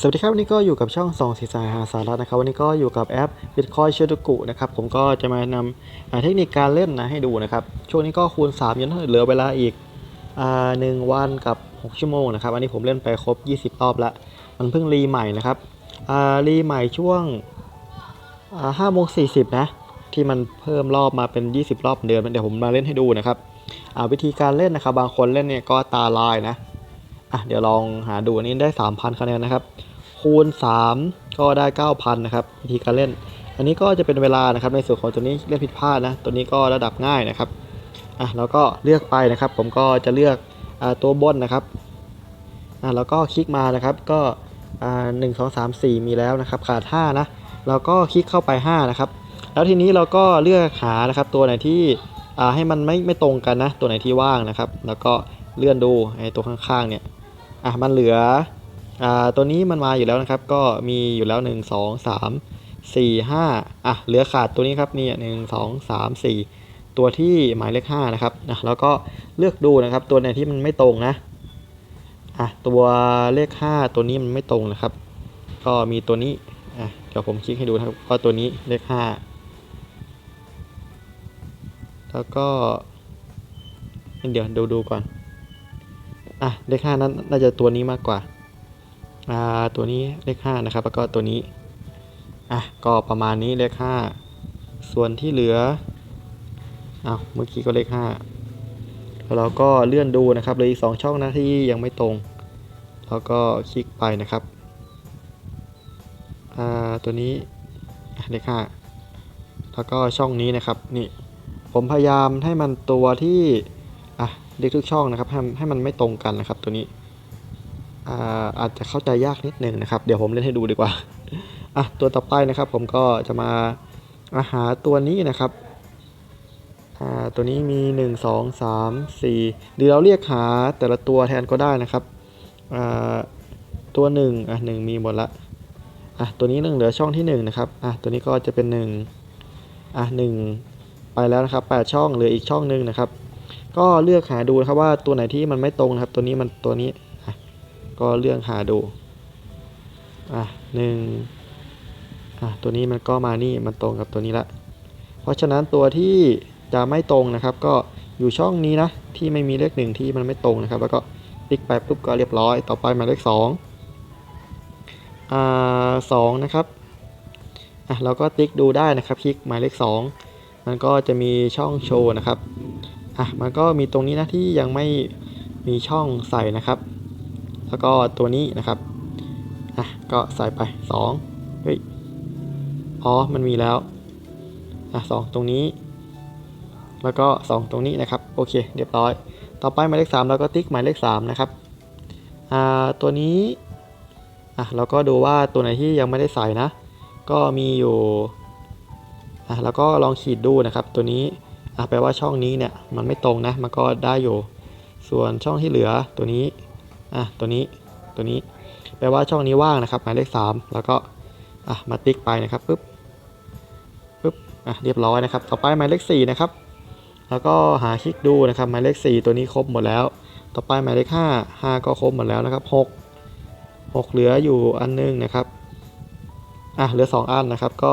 สวัสดีครับวันนี้ก็อยู่กับช่องสองสีสายหาสาระนะครับวันนี้ก็อยู่กับแอป Bitcoin เช d กุนะครับผมก็จะมานำเทคนิคการเล่นนะให้ดูนะครับช่วงนี้ก็คูณ3ยันเหลือเวลาอีกหนึ่งวันกับ 6 ชั่วโมงนะครับอันนี้ผมเล่นไปครบ 20 รอบแล้วมันเพิ่งรีใหม่นะครับรีใหม่ช่วงอ่าห้าโมงสี่สิบนะที่มันเพิ่มรอบมาเป็น 20 รอบเดิมเดี๋ยวผมมาเล่นให้ดูนะครับวิธีการเล่นนะครับบางคนเล่นเนี่ยก็ตาลายนะ อะเดี๋ยวลองหาดูอันนี้ได้ 3,000คะแนนนะครับ คูณ 3 ก็ได้ 9,000 นะครับวิธีการเล่น อันนี้ก็จะเป็นเวลานะครับ ในส่วนของตัวนี้เล่นผิดพลาดนะ ตัวนี้ก็ระดับง่ายนะครับอะแล้วก็เลือกไปนะครับ ผมก็จะเลือกอ่าตัวบนนะครับอะแล้วก็คลิกมานะครับก็อ่าหนึ่งสองสามสี่มีแล้วนะครับ ขาด 5 นะแล้วก็คลิกเข้าไป 5 นะครับ แล้วทีนี้เราก็เลือกหานะครับ ตัวไหนที่อ่าให้มันไม่ไม่ตรงกันนะ ตัวไหนที่ว่างนะครับ แล้วก็เลื่อนดูไอ้ตัวข้างๆเนี่ย อะมันเหลืออ่าตัวนี้มันมาอยู่แล้วนะครับ ก็มีอยู่แล้ว 1 2 3 4 5อะเหลือขาดตัวนี้ครับนี่หนึ่งสองสามสี่ตัวที่หมายเลข5นะครับอะแล้วก็เลือกดูนะครับ ตัวไหนที่มันไม่ตรงนะอะตัวเลข 5 ตัวนี้มันไม่ตรงนะครับ ก็มีตัวนี้อะเดี๋ยวผมคลิกให้ดูนะครับก็ตัวนี้เลข 5 แล้วก็เดี๋ยวดูดูก่อน อะเลขห้านั้นน่าจะตัวนี้มากกว่าอ่าตัวนี้เลขห้านะครับ แล้วก็ตัวนี้อะก็ประมาณนี้เลขห้าส่วนที่เหลืออ้าวเมื่อกี้ก็เลขห้าแล้วเราก็เลื่อนดูนะครับเลยอีกสองช่องนะที่ยังไม่ตรง แล้วก็คลิกไปนะครับอ่าตัวนี้อะเลขห้าแล้วก็ช่องนี้นะครับนี่ผมพยายามให้มันตัวที่ อะเรียกทุกช่องนะครับให้ให้มันไม่ตรงกันนะครับตัวนี้อ่าอาจจะเข้าใจยากนิดหนึงนะครับ เดี๋ยวผมเล่นให้ดูดีกว่าอะตัวต่อไปนะครับ ผมก็จะมาอาหาตัวนี้นะครับอ่าตัวนี้มี 1 2 3 4 หรือเราเรียกหาแต่ละตัวแทนก็ได้นะครับอ่าตัว1อะ1มีหมดละอะตัวนี้นึงเหลือช่องที่ 1 นะครับอะตัวนี้ก็จะเป็น 1อะ1ไปแล้วนะครับ 8 ช่องเหลืออีกช่องหนึ่งนะครับ ก็เลือกหาดูนะครับว่าตัวไหนที่มันไม่ตรงนะครับ ตัวนี้มันตัวนี้ก็เลือกหาดูอะหนึ่งอะตัวนี้มันก็มานี่มันตรงกับตัวนี้ละ เพราะฉะนั้นตัวที่จะไม่ตรงนะครับ ก็อยู่ช่องนี้นะที่ไม่มีเลขหนึ่งที่มันไม่ตรงนะครับ แล้วก็ติ๊กไปปุ๊บก็เรียบร้อย ต่อไปหมายเลขสองอ่าสองนะครับอะเราก็ติ๊กดูได้นะครับ คลิกหมายเลขสองมันก็จะมีช่องโชว์นะครับ อะมันก็มีตรงนี้นะที่ยังไม่มีช่องใส่นะครับ แล้วก็ตัวนี้นะครับอะก็ใส่ไป2เฮ้ยอ๋อมันมีแล้วอะสองตรงนี้ แล้วก็ 2 ตรงนี้นะครับโอเคเรียบร้อย ต่อไปหมายเลข3เราก็ติ๊กหมายเลข3นะครับอ่าตัวนี้อะเราก็ดูว่าตัวไหนที่ยังไม่ได้ใส่นะ ก็มีอยู่อะแล้วก็ลองขีดดูนะครับตัวนี้ อะแปลว่าช่องนี้เนี่ยมันไม่ตรงนะมันก็ได้อยู่ ส่วนช่องที่เหลือตัวนี้อะตัวนี้ตัวนี้ แปลว่าช่องนี้ว่างนะครับหมายเลข 3 แล้วก็อะมาติ๊กไปนะครับปุ๊บปุ๊บอะเรียบร้อยนะครับ ต่อไปหมายเลข4นะครับแล้วก็หาคลิกดูนะครับหมายเลข 4 ตัวนี้ครบหมดแล้ว ต่อไปหมายเลข 5 5 ก็ครบหมดแล้วนะครับ 6 6 เหลืออยู่อันนึงนะครับอะเหลือ 2 อันนะครับก็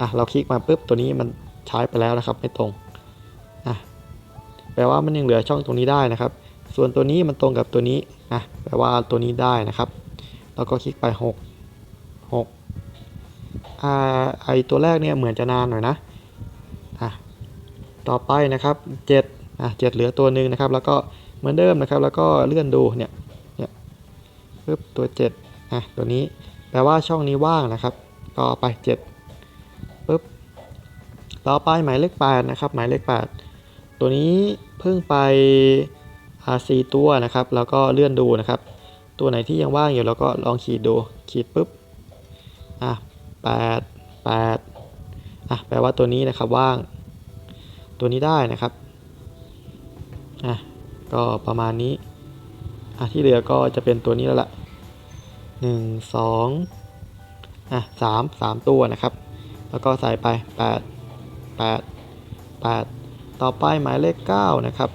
อะเราคลิกมาปุ๊บตัวนี้มันใช้ไปแล้วนะครับไม่ตรง อะแปลว่ามันยังเหลือช่องตรงนี้ได้นะครับ ส่วนตัวนี้มันตรงกับตัวนี้อะแปลว่าตัวนี้ได้นะครับแล้วก็คลิกไป 6 6อ่าไอตัวแรกเนี่ยเหมือนจะนานหน่อยนะอะต่อไปนะครับ7อะ7เหลือตัวหนึ่งนะครับ แล้วก็เหมือนเดิมนะครับ แล้วก็เลื่อนดูเนี่ยเนี่ยปึ๊บตัว7อะตัวนี้แปลว่าช่องนี้ว่างนะครับ ก็ไป7ปึ๊บต่อไปหมายเลข8นะครับหมายเลข8 ตัวนี้เพิ่งไปอาสี่ตัวนะครับ แล้วก็เลื่อนดูนะครับ ตัวไหนที่ยังว่างอยู่เราก็ลองขีดดู ขีดปุ๊บ อะ8 8อะ แปลว่าตัวนี้นะครับว่าง ตัวนี้ได้นะครับ อะ ก็ประมาณนี้ อะ ที่เหลือก็จะเป็นตัวนี้แล้วล่ะ1 2อะ3 3ตัวนะครับ แล้วก็ใส่ไป8 8 8 ต่อไปหมายเลข9นะครับ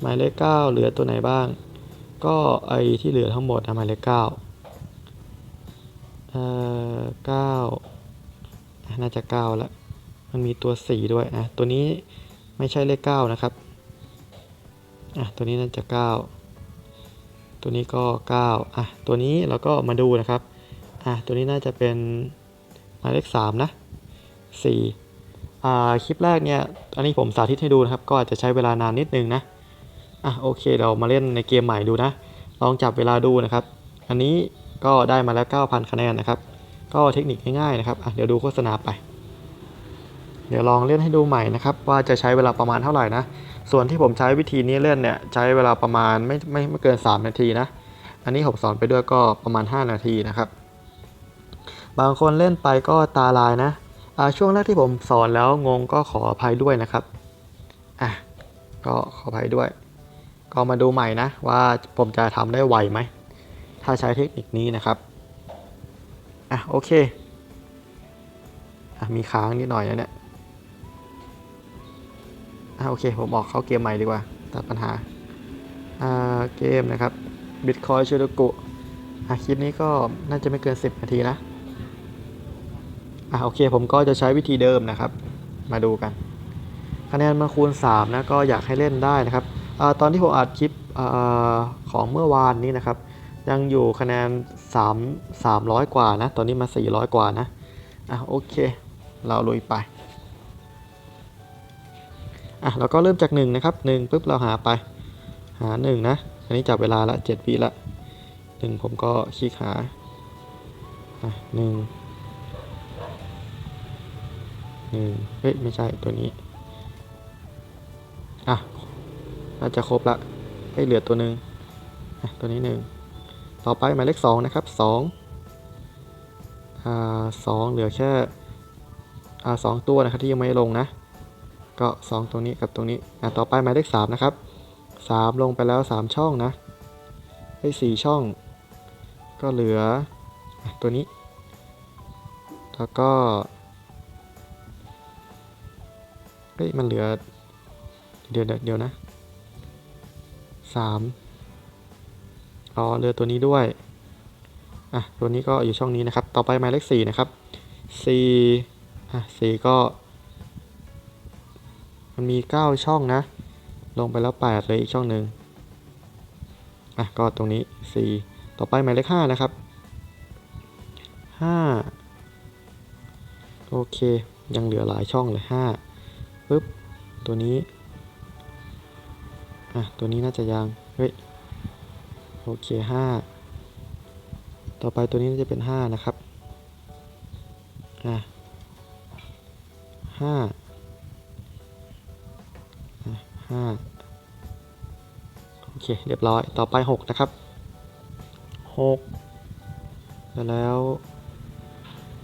หมายเลข 9 เหลือตัวไหนบ้าง ก็ไอที่เหลือทั้งหมดนะหมายเลข9เอ่อเก้าอะน่าจะเก้าล้วมันมีตัวสี่ด้วยอะตัวนี้ไม่ใช่เลขเก้านะครับอะตัวนี้น่าจะเก้าตัวนี้ก็เก้าอะตัวนี้เราก็มาดูนะครับอะตัวนี้น่าจะเป็นหมายเลขสามนะสี่ คลิปแรกเนี่ย อันนี้ผมสาธิตให้ดูนะครับ ก็อาจจะใช้เวลานานนิดนึงนะ อะโอเคเรามาเล่นในเกมใหม่ดูนะ ลองจับเวลาดูนะครับ อันนี้ก็ได้มาแล้ว 9,000 คะแนนนะครับ ก็เทคนิคง่ายๆนะครับ อะเดี๋ยวดูโฆษณาไป เดี๋ยวลองเล่นให้ดูใหม่นะครับ ว่าจะใช้เวลาประมาณเท่าไหร่นะ ส่วนที่ผมใช้วิธีนี้เล่นเนี่ยใช้เวลาประมาณไม่ไม่ไม่เกิน 3 นาทีนะ อันนี้ผมสอนไปด้วยก็ประมาณ 5 นาทีนะครับ บางคนเล่นไปก็ตาลายนะ ช่วงแรกที่ผมสอนแล้วงงก็ขออภัยด้วยนะครับอะก็ขออภัยด้วย ก็มาดูใหม่นะว่าผมจะทำได้ไวไหม ถ้าใช้เทคนิคนี้นะครับอะโอเคอะมีค้างนิดหน่อยนะเนี่ยอะโอเค ผมออกเข้าเกมใหม่ดีกว่าตัดปัญหาอ่าเกมนะครับ Bitcoin ชูดกุอะคลิปนี้ก็น่าจะไม่เกิน 10 นาทีนะ อะโอเคผมก็จะใช้วิธีเดิมนะครับ มาดูกัน คะแนนมาคูณ3นะก็อยากให้เล่นได้นะครับอตอนที่ผมอัดคลิปอของเมื่อวานนี้นะครับ ยังอยู่คะแนน 3 300 กว่านะ ตอนนี้มา 400 กว่านะอะโอเค เราลุยไปอะเราก็เริ่มจาก 1 นะครับ1ปุ๊บเราหาไปหา 1 นะ อันนี้จับเวลาละ7วิละ1ผมก็คลิกหาอะ1 1เฮ้ย ไม่ใช่ตัวนี้ อะน่าจะครบละให้เหลือตัวหนึ่งตัวนี้หนึ่งต่อไปหมายเลขสองนะครับสองอ่าสองเหลือแค่อ่าสองตัวนะครับที่ยังไม่ลงนะ ก็สองตรงนี้กับตรงนี้อะต่อไปหมายเลขสามนะครับสามลงไปแล้วสามช่องนะให้สี่ช่อง ก็เหลือตัวนี้ แล้วก็ เฮ้ย มันเหลือ เดี๋ยวเดี๋ยวนะสามอ๋อเหลือตัวนี้ด้วย อะ ตัวนี้ก็อยู่ช่องนี้นะครับ ต่อไปหมายเลขสี่นะครับสี่อะสี่ก็ มันมีเก้าช่องนะ ลงไปแล้วแปดเลยอีกช่องหนึ่งอะ ก็ตรงนี้สี่ต่อไปหมายเลขห้านะครับห้าโอเค ยังเหลือหลายช่องเลยห้า ปึ๊บ ตัวนี้ อะ ตัวนี้น่าจะยังเฮ้ย โอเคห้า ต่อไปตัวนี้น่าจะเป็นห้านะครับ อะห้าห้าโอเค เรียบร้อย ต่อไปหกนะครับหกแล้ว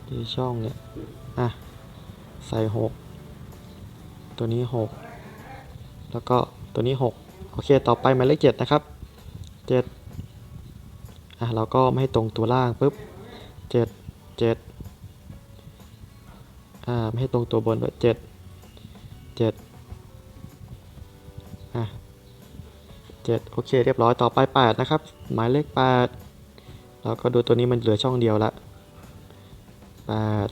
ที่ช่องเนี่ย อะ ใส่หก ตัวนี้หกแล้วก็ตัวนี้ 6 โอเค ต่อไปหมายเลขเจ็ดนะครับเจ็ดอะเราก็ไม่ให้ตรงตัวล่างปุ๊บเจ็ดเจ็ดอ่าไม่ให้ตรงตัวบนด้วยเจ็ดเจ็ดอะเจ็ดโอเคเรียบร้อยต่อไปแปดนะครับ หมายเลขแปดเราก็ดูตัวนี้มันเหลือช่องเดียวละแปด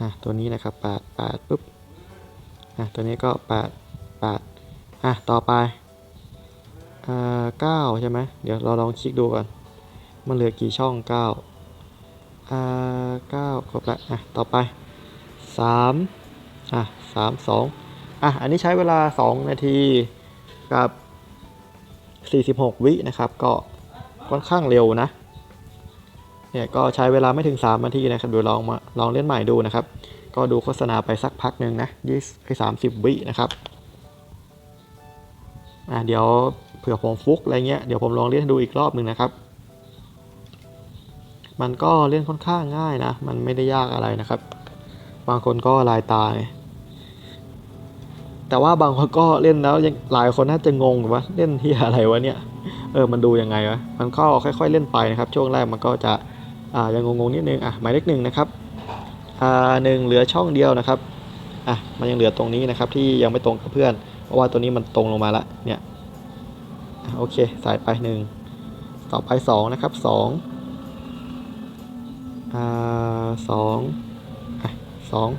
อะตัวนี้นะครับแปดแปดปุ๊บอะตัวนี้ก็แปดแปดอะต่อไปอ่าเก้าใช่ไหมเดี๋ยวเราลองคลิกดูก่อนมันเหลือกี่ช่องเก้าอ่าเก้าครบแล้วอะต่อไปสามอะสามสองอะอันนี้ใช้เวลา2นาทีกับ 46 วินะครับ ก็ค่อนข้างเร็วนะ เนี่ยก็ใช้เวลาไม่ถึง 3 นาทีนะครับเดี๋ยวลองมาลองเล่นใหม่ดูนะครับ ก็ดูโฆษณาไปสักพักหนึ่งนะยี่สิบสามสิบวินะครับอะเดี๋ยวเผื่อผมฟุกอะไรเงี้ยเดี๋ยวผมลองเล่นดูอีกรอบหนึ่งนะครับ มันก็เล่นค่อนข้างง่ายนะ มันไม่ได้ยากอะไรนะครับ บางคนก็ลายตาไงแต่ว่าบางคนก็เล่นแล้วยังหลายคนน่าจะงงว่าเล่นที่อะไรวะเนี่ยเออมันดูยังไงวะมันก็ค่อยๆเล่นไปนะครับ ช่วงแรกมันก็จะ อ่ายังงงๆนิดนึงอะหมายเลขหนึ่งนะครับอ่าหนึ่งเหลือช่องเดียวนะครับอะมันยังเหลือตรงนี้นะครับที่ยังไม่ตรงกับเพื่อน เพราะว่าตัวนี้มันตรงลงมาละเนี่ยโอเคใส่ไปหนึ่งต่อไปสองนะครับสองอ่าสองอะสอง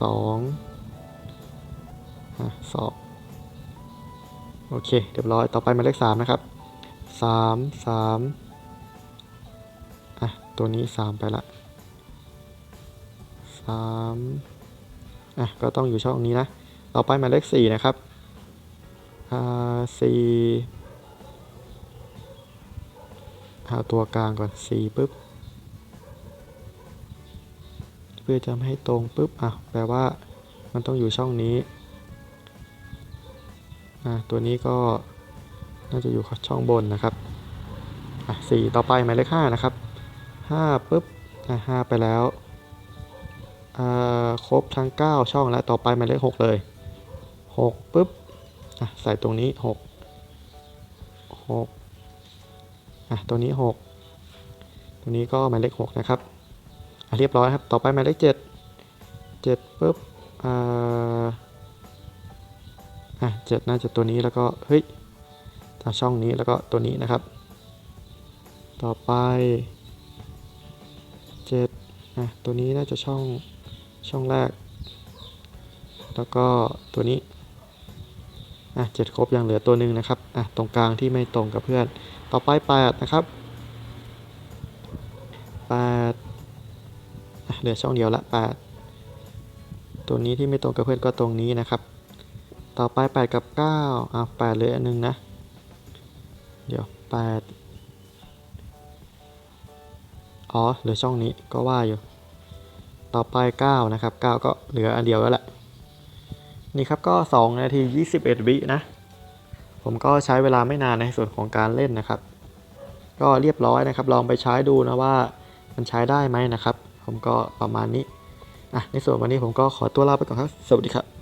สองอะสองโอเค เรียบร้อย ต่อไปหมายเลขสามนะครับ สามสามอะ ตัวนี้สามไปละสามอะ ก็ต้องอยู่ช่องนี้นะต่อไปหมายเลขสี่นะครับ อ่าสี่เอาตัวกลางก่อนสี่ปุ๊บ เพื่อจะไม่ให้ตรงปุ๊บ อะ แปลว่ามันต้องอยู่ช่องนี้ อะ ตัวนี้ก็ น่าจะอยู่ช่องบนนะครับอะสี่ต่อไปหมายเลขห้านะครับห้าปุ๊บอะห้าไปแล้วอ่าครบทั้ง 9 ช่องแล้วต่อไปหมายเลข6เลย 6ปุ๊บอะใส่ตรงนี้ 6 6อะตัวนี้ 6 ตัวนี้ก็หมายเลข6นะครับอะเรียบร้อยครับต่อไปหมายเลข7 7ปุ๊บอ่าอะ7น่าจะตัวนี้แล้วก็เฮ้ย ช่องนี้แล้วก็ตัวนี้นะครับ ต่อไป7อะตัวนี้น่าจะช่องช่องแรก แล้วก็ตัวนี้อะเจ็ดครบยังเหลือตัวหนึ่งนะครับอะตรงกลางที่ไม่ตรงกับเพื่อน ต่อไปแปดนะครับแปดอะเหลือช่องเดียวละแปดตัวนี้ที่ไม่ตรงกับเพื่อนก็ตรงนี้นะครับ ต่อไปแปดกับเก้าอะแปดเหลืออันหนึ่งนะ เดี๋ยวแปดอ๋อเหลือช่องนี้ก็ว่าอยู่ ต่อไป 9 นะครับ 9 ก็เหลืออันเดียวแล้วแหละ นี่ครับก็ 2 นาที 21 วินะ ผมก็ใช้เวลาไม่นานในส่วนของการเล่นนะครับ ก็เรียบร้อยนะครับ ลองไปใช้ดูนะว่ามันใช้ได้ไหมนะครับ ผมก็ประมาณนี้อะในส่วนวันนี้ผมก็ขอตัวลาไปก่อนครับ สวัสดีครับ